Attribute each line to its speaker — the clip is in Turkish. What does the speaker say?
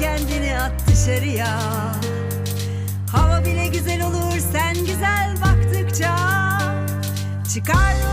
Speaker 1: kendini at dışarıya. Hava bile güzel olur sen güzel baktıkça. Çıkar